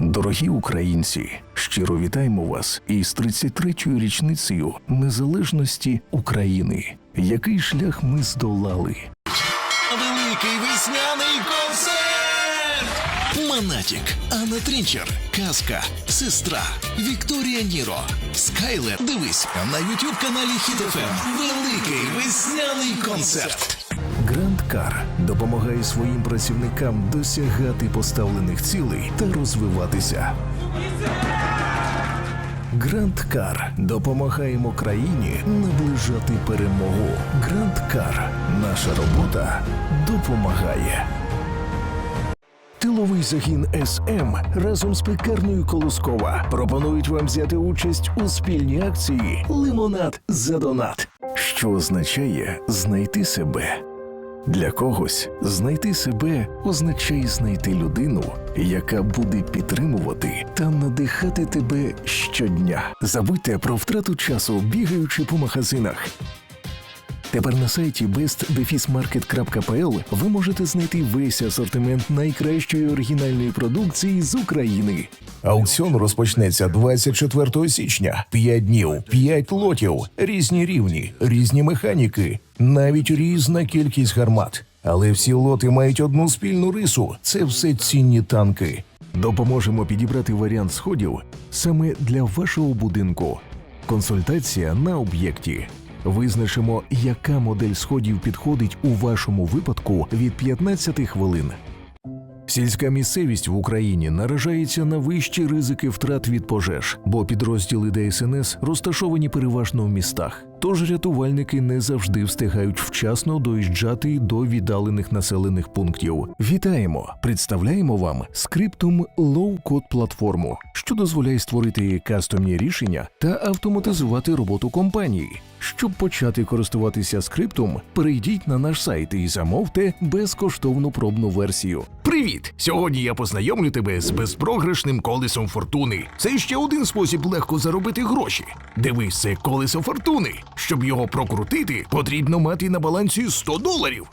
Дорогі українці, щиро вітаємо вас із 33-ю річницею незалежності України. Який шлях ми здолали? Великий весняний концерт! Монатік, Анна Трінчер, Казка, Сестра, Вікторія Ніро, Скайлер. Дивись на ютуб каналі Хіт-ФМ. Великий весняний концерт. Гранд допомагає своїм працівникам досягати поставлених цілей та розвиватися. Гранд Кар допомагаємо країні наближати перемогу. Гранд Кар наша робота допомагає. Тиловий загін СМ разом з пекарнею Колоскова пропонують вам взяти участь у спільній акції Лимонад за донат, що означає знайти себе. Для когось знайти себе означає знайти людину, яка буде підтримувати та надихати тебе щодня. Забудьте про втрату часу, бігаючи по магазинах. Тепер на сайті bestdefismarket.pl ви можете знайти весь асортимент найкращої оригінальної продукції з України. Аукціон розпочнеться 24 січня. П'ять днів, п'ять лотів, різні рівні, різні механіки, навіть різна кількість гармат. Але всі лоти мають одну спільну рису: це все цінні танки. Допоможемо підібрати варіант сходів саме для вашого будинку. Консультація на об'єкті. Визначимо, яка модель сходів підходить у вашому випадку від 15 хвилин. Сільська місцевість в Україні наражається на вищі ризики втрат від пожеж, бо підрозділи ДСНС розташовані переважно в містах. Тож рятувальники не завжди встигають вчасно доїжджати до віддалених населених пунктів. Вітаємо! Представляємо вам скриптум Low-Code платформу, що дозволяє створити кастомні рішення та автоматизувати роботу компанії. Щоб почати користуватися скриптом, перейдіть на наш сайт і замовте безкоштовну пробну версію. Привіт! Сьогодні я познайомлю тебе з безпрограшним колесом фортуни. Це ще один спосіб легко заробити гроші. Дивись, це колесо фортуни. Щоб його прокрутити, потрібно мати на балансі 100 доларів.